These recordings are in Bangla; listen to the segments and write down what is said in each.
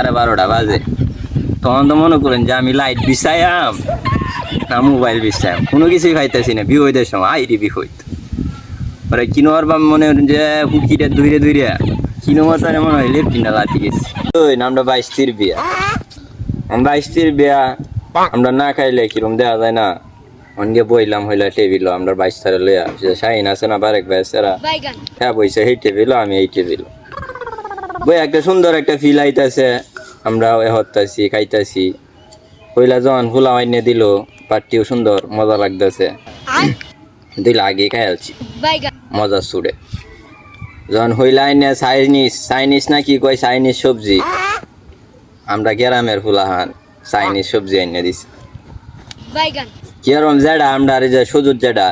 সাড়ে বারোটা বাজে। তখন তো মনে করেন যে আমি লাইট বিছাইয়াম না মোবাইল বিছাইয়াম। কোনো কিছুই খাইতেছি না বিহইদের সময় আইরি বিহইত। পরে কিনোয়ার বা মনে যে হুকিটা ধুইরে ধুইরে কিনো মাতারে মনে হয় লেফটিনটা লাতি গেছি। ওই নামটা বাইশ বিয়া। বাইশ তীর বিয়া আমরা না খাইলে কিরম দেওয়া যায় না। অনগে বইলাম হইলা টেবিল আমরা বাইশ তারে লইয়া শাহিন আছে না বারেক ভাই সেরা হ্যাঁ বইছে এই টেবিল আমি এই টেবিল। বই একটা সুন্দর একটা ফিল আইতাছে। আমরা হত্যাছি খাইতাছি। পয়লা যখন ফুলা আইনে দিল পাটটিও সুন্দর মজা লাগতেছে। দিল আগে খাই আলছি। মজা সুরে। যখন হইলা আইনে চাইনিজ চাইনিজ না কি কয় চাইনিজ সবজি। আমরা গ্রামের ফুলাহান চাইনিজ সবজি আইনে দিছি। বাইগান কিরম জেডা আমরা যে সুযোগ জেডা।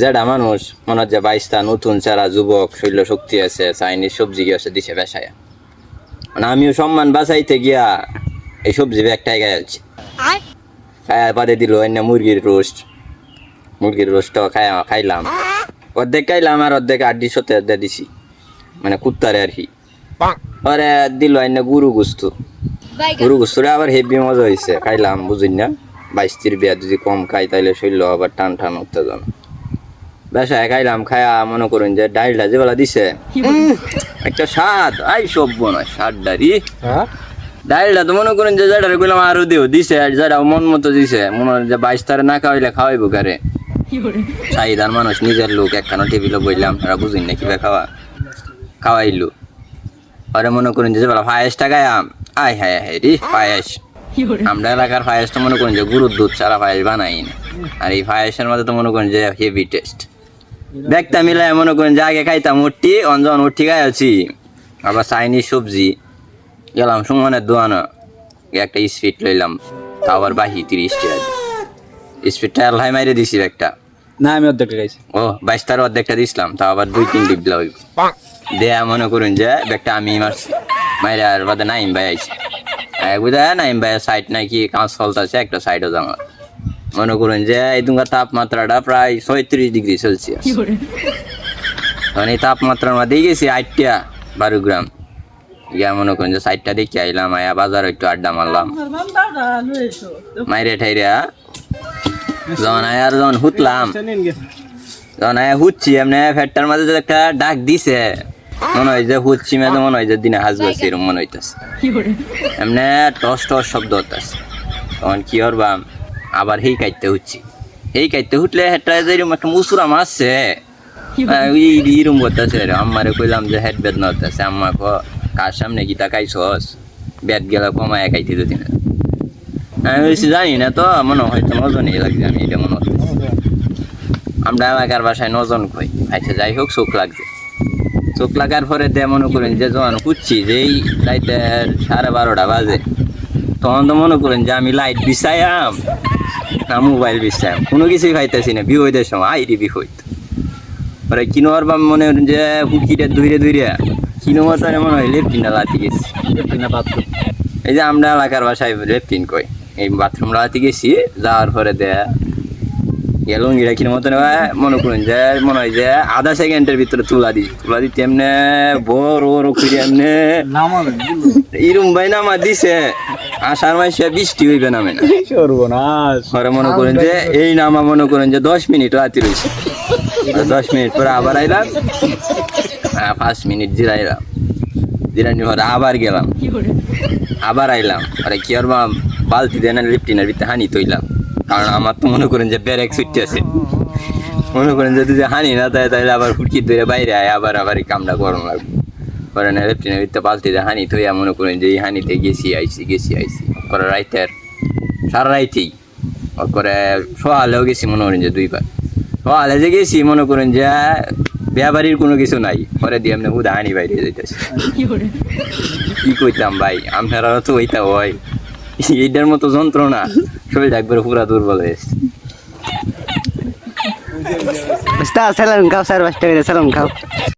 জেডা মানুষ মনে হচ্ছে বাইশটা নতুন চেরা যুবক শৈল্য শক্তি আছে চাইনিজ সবজি গিয়ে আছে দিছে বেসায়। আমিও সম্মান বাঁচাইতে গিয়া এই সবজি ব্যাগটাই আয়। খায়া বাদে দিল অন্য মুরগির রোস্ট। মুরগির রোস্ট খায়া খাইলাম। অর্ধেক খাইলাম আর অর্ধেক আড্ডি সতে অর্ধেক দিছি। মানে কুত্তারে আর কি। পরে দিল অন্য গুরু গুস্তু। গরু গুস্তরে আবার হেভি মজা হয়েছে খাইলাম বুঝিন না? বাইশ তির বিয়া যদি কম খাই তাইলে শরীর আবার টান টান উত্তেজনা। বেসায় খাইলাম খায়া মনে করুন যে ডাইলটা যেবেলা দিছে। একটা স্বাদ আই সব নয় স্বাদ ডারি। ডাইলটা তো মনে করেন যে যেটা কইলাম আরও দিও দিছে আর যেটা মন মতো দিছে মনে হয় যে বাইশ তারে না খাওয়াইলে খাওয়াইবো কারে? চাহিদার মানুষ নিজের লোক একখানা টেবিলে বইলাম তারা বুঝিন না কীভাবে খাওয়া? খাওয়াইলো। পরে মনে করেন যে যেবেলা পায়েসটা গায়াম আয় হায় হায় রে পায়েস। আমরা এলাকার পায়েসটা মনে করেন যে গুরুর দুধ ছাড়া পায়েস বানাই না। আর এই পায়েসের মধ্যে তো মনে করেন যে হেভি টেস্ট দেখতাম মিলাই মনে করেন যে আগে খাইতাম উঠি অঞ্জন উঠি গায়ে আছি আবার চাইনিজ সবজি গেলাম সুমনের দোয়ানো একটা স্পিড লইলাম তা আবার বাহি তিরিশ টাকা স্পিডটা আল্লাহ মাইরে দিছি একটা না আমি অর্ধেকটা খাইছি। ও বাইশ তার অর্ধেকটা দিছিলাম তা আবার দুই তিন ডিবলা হইব দেয়া মনে করুন যে ব্যাগটা আমি মারছি মাইরে আর বাদে নাইম ভাই আইছি। বুঝা নাইম ভাই সাইড নাকি কাঁচ ফলতাছে একটা সাইডও জামা। মনে করুন যে এই দুঙ্গার তাপমাত্রাটা প্রায় ছয়ত্রিশ ডিগ্রি সেলসিয়াস। তখন এই তাপমাত্রার মধ্যে গেছি আটটা বারো গ্রাম গিয়া মনে করুন যে সাইডটা দেখে আইলাম আয়া বাজার একটু আড্ডা মারলাম। মাইরে ঠাইরা যখন আয়ার যখন হুতলাম যখন আয়া হুচ্ছি এমনি ফ্যাটটার মাঝে যে একটা ডাক দিছে মনে হয় যে হুচ্ছি মেঝে মনে হয় যে দিনে হাসবাছি এরকম মনে হইতেছে। এমনি টস টস শব্দ হতেছে তখন কি করবাম? আবার হেই কাইতে হুচ্ছি। হেই কাইতে হুটলে যে এরকম একটা মুসুরা মারছে ইরম করতেছে আম্মারে কইলাম যে হেড বেদ নতেছে আম্মা ক, কার সামনে গীতা খাইছস? বেদ গেলা কমায় খাইতে দিতি না। আমি বেশি জানি না তো, মনে হয় তো নজনই লাগছে, আমি এটা মনে হচ্ছে আমরা এলাকার বাসায় নজন কই। আচ্ছা যাই হোক, চোখ লাগছে। চোখ লাগার পরে দে মনে করেন যে যখন খুঁজছি যে এই রাইতে সাড়ে বারোটা বাজে। তখন তো মনে করেন যে আমি লাইট বিছাইয়াম না মোবাইল বিছাইয়াম। কোনো কিছুই খাইতেছি না বিহইদের সময় আইরি বিহইত পরে কিনোয়ার বা মনে যে হুকিটা ধুইরে ধুইরে কিনো মাতারে মনে হয় লেফটিনটা লাতি গেছি। বাথরুম। এই যে আমরা এলাকার বাসায় লেফটিন কই এই বাথরুম লাগাতে গেছি যাওয়ার পরে দে গেল গিরা কিনে মতন মনে করুন যে মনে হয় যে আধা সেকেন্ডের ভিতরে তুলা দি তুলা দিতে এমনে বড় করে এমনে ইরুম ভাই নামা দিছে। আষাঢ় মাসে বৃষ্টি হইবে নামে না সর্বনাশ। পরে মনে করেন যে এই নামা মনে করেন যে দশ মিনিট রাতি রয়েছে। দশ মিনিট পরে আবার আইলাম। হ্যাঁ পাঁচ মিনিট জিরাইলাম জিরানি পরে আবার গেলাম। আবার আইলাম। আরে কি আর বা বালতি দেন লিফটিনের ভিতরে হানি তৈলাম। কারণ আমার তো মনে করেন যে ব্যারেক ছুটতে আছে। মনে করেন যদি যে হানি না দেয় তাহলে আবার ফুটকি ধরে বাইরে আয় আবার আবার এই কামটা গরম লাগবে। পরে না লিফটিনের ভিতরে বালতি দিয়ে হানি তৈয়া মনে করেন যে এই হানিতে গেছি আইছি গেছি আইছি। পরে রাইতের সারা রাইতেই। করে সকালেও গেছি মনে করেন যে দুইবার। সকালে যে গেছি মনে করেন যে বিয়াবাড়ির কোনো কিছু নাই। পরে দিয়ে এমনি হুদা হানি বাইরে যাইতেছে। কি কইতাম ভাই আপনারা তো ওইটা হয়। এইটার মতো যন্ত্রণা। শরীর একবার পুরা দুর্বল হয়েছে Basta, salam kau, basta, salam kau.